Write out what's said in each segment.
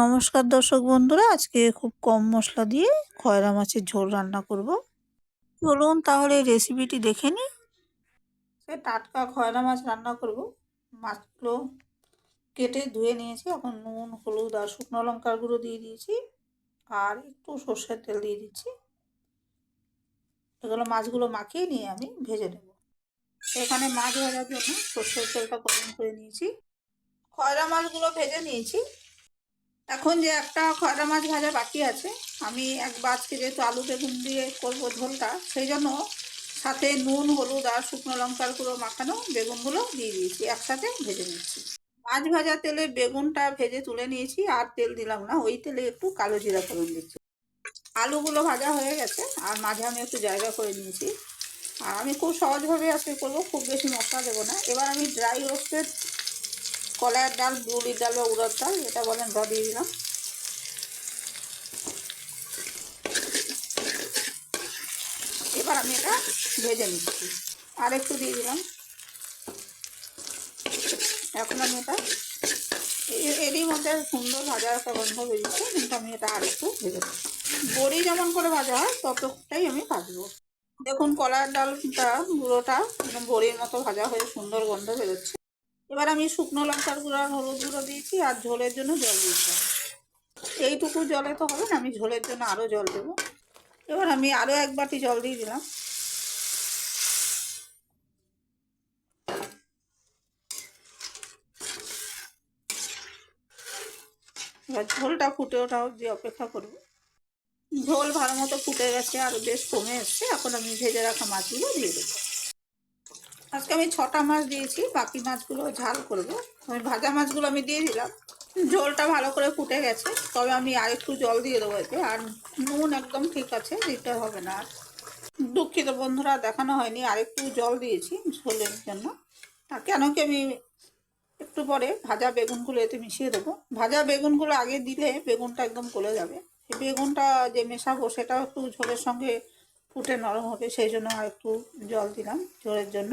নমস্কার দর্শক বন্ধুরা, আজকে খুব কম মশলা দিয়ে খয়রা মাছের ঝোল রান্না করব। চলুন তাহলে রেসিপিটি দেখে নিই। সে টাটকা খয়রা মাছ রান্না করব। মাছগুলো কেটে ধুয়ে নিয়েছি। এখন নুন, হলুদ আর শুকনো লঙ্কার গুঁড়ো দিয়ে দিয়েছি আর একটু সর্ষের তেল দিয়ে দিচ্ছি। এগুলো মাছগুলো মাখিয়ে নিয়ে আমি ভেজে নেব। এখানে মাছ ভাজার জন্য সর্ষের তেলটা গরম করে নিয়েছি। খয়রা মাছগুলো ভেজে নিয়েছি। এখন যে একটা খয়রা মাছ ভাজা বাকি আছে, আমি এক বাজকে যেহেতু আলু বেগুন দিয়ে করব ঝোলটা, সেই জন্য সাথে নুন, হলুদ আর শুকনো লঙ্কার গুঁড়ো মাখানো বেগুনগুলো দিয়ে দিয়েছি, একসাথে ভেজে নিচ্ছি। মাছ ভাজা তেলে বেগুনটা ভেজে তুলে নিয়েছি, আর তেল দিলাম না, ওই তেলে একটু কালো জিরা ফোড়ন দিচ্ছি। আলুগুলো ভাজা হয়ে গেছে, আর মাঝে আমি একটু জায়গা করে নিয়েছি। আর আমি খুব সহজভাবে আজকে করব, খুব বেশি মশলা দেবো না। এবার আমি ড্রাই রোস্টেড কলার ডাল বুড়ির ডাল বা উড়ার ডাল, এটা বলেন র দিয়ে দিলাম। এবার আমি এটা ভেজে নিচ্ছি। আর একটু দিয়ে দিলাম। এখন আমি এটা এরই মধ্যে সুন্দর ভাজা একটা গন্ধ বেরিয়েছে, কিন্তু আমি এটা আর একটু ভেজে দেবো বড়ি যেমন করে ভাজা হয়, ততটাই আমি ভাজবো। দেখুন কলার ডালটা গুঁড়োটা বড়ির মতো ভাজা হয়ে সুন্দর গন্ধ বেরোচ্ছে। এবার আমি শুকনো লঙ্কার গুঁড়ো হলুদ গুঁড়ো দিয়েছি আর ঝোলের জন্য জল দিয়েছি এইটুকু জলে তো হবে না, আমি ঝোলের জন্য আরও জল দেবো। এবার আমি আরও এক বাটি জল দিয়ে দিলাম। এবার ঝোলটা ফুটে ওঠা অবধি অপেক্ষা করব। ঝোল ভালো মতো ফুটে গেছে আর বেশ কমে এসছে, এখন আমি ভেজে রাখা মাছগুলো দিয়ে দেবো। আজকে আমি ছটা মাছ দিয়েছি, বাকি মাছগুলো ঝাল করব। আমি ভাজা মাছগুলো আমি দিয়ে দিলাম। ঝোলটা ভালো করে ফুটে গেছে, তবে আমি আর একটু জল দিয়ে দেবো এতে, আর নুন একদম ঠিক আছে, দিতে হবে না আর। দুঃখিত বন্ধুরা, দেখানো হয়নি আর একটু জল দিয়েছি ঝোলের জন্য। আর কেন কি আমি একটু পরে ভাজা বেগুনগুলো এতে মিশিয়ে দেবো? ভাজা বেগুনগুলো আগে দিলে বেগুনটা একদম গলে যাবে। বেগুনটা যে মেশাবো, সেটাও একটু ঝোলের সঙ্গে ফুটে নরম হবে, সেই জন্য আর একটু জল দিলাম ঝোলের জন্য।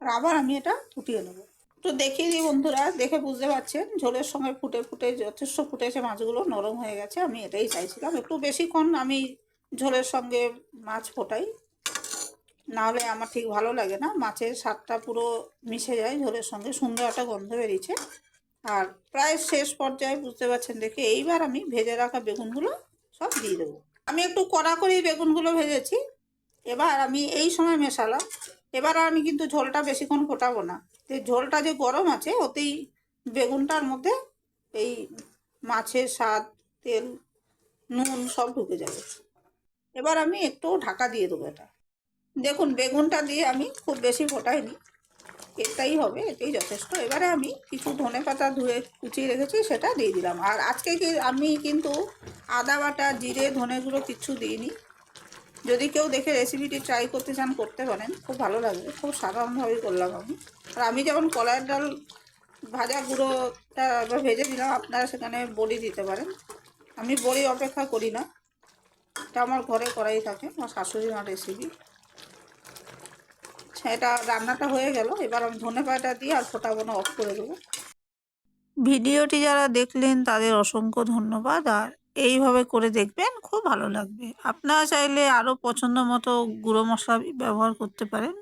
আর আবার আমি এটা ফুটিয়ে নেব। তো দেখিয়ে দিই বন্ধুরা, দেখে বুঝতে পারছেন, ঝোলের সঙ্গে ফুটে ফুটে যথেষ্ট ফুটেছে মাছগুলো, নরম হয়ে গেছে, আমি এটাই চাইছিলাম। একটু বেশিক্ষণ আমি ঝোলের সঙ্গে মাছ ফোটাই। নাহলে আমার ঠিক ভালো লাগে না, মাছের স্বাদটা পুরো মিশে যায়, ঝোলের সঙ্গে সুন্দর একটা গন্ধ বেরিয়েছে। আর প্রায় শেষ পর্যায়ে বুঝতে পারছেন দেখে, এইবার আমি ভেজে রাখা বেগুনগুলো সব দিয়ে দেবো। আমি একটু কড়া করেই বেগুনগুলো ভেজেছি। এবার আমি এই সময় মেশালাম এবার আমি কিন্তু ঝোলটা বেশিক্ষণ ফোটাবো না। যে ঝোলটা যে গরম আছে, ওতেই বেগুনটার মধ্যে এই মাছের স্বাদ, তেল, নুন সব ঢুকে যাবে। এবার আমি একটু ঢাকা দিয়ে দেবো এটা। দেখুন, বেগুনটা দিয়ে আমি খুব বেশি ফোটাইনি। এটাই হবে, এটাই যথেষ্ট। এবারে আমি কিছু ধনে পাতা ধুয়ে কুচিয়ে রেখেছি, সেটা দিয়ে দিলাম। আর আজকে কি আমি কিন্তু আদা বাটা, জিরে ধনেগুলো কিচ্ছু দিইনি। যদি কেউ দেখে রেসিপিটি ট্রাই করতে চান, করতে পারেন। খুব ভালো লাগবে। খুব সাধারণভাবেই করলাম আমি। আর আমি যেমন কলার ডাল ভাজা গুঁড়োটা এবার ভেজে দিলাম আপনারা সেখানে বড়ি দিতে পারেন। আমি বড়ি অপেক্ষা করি না। এটা আমার ঘরে করাই থাকে, আমার শাশুড়ি মার রেসিপি এটা রান্নাটা হয়ে গেল। এবার আমি ধনে পাতা দিয়ে আর ফোটাবো অফ করে দেবো। ভিডিওটি যারা দেখলেন, তাদের অসংখ্য ধন্যবাদ। আর এইভাবে করে দেখবেন, খুব ভালো লাগবে। আপনারা চাইলে আরও পছন্দ মতো গুঁড়ো মশলা ব্যবহার করতে পারেন।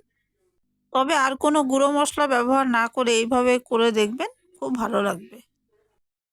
তবে আর কোনো গুঁড়ো মশলা ব্যবহার না করে এইভাবে করে দেখবেন, খুব ভালো লাগবে।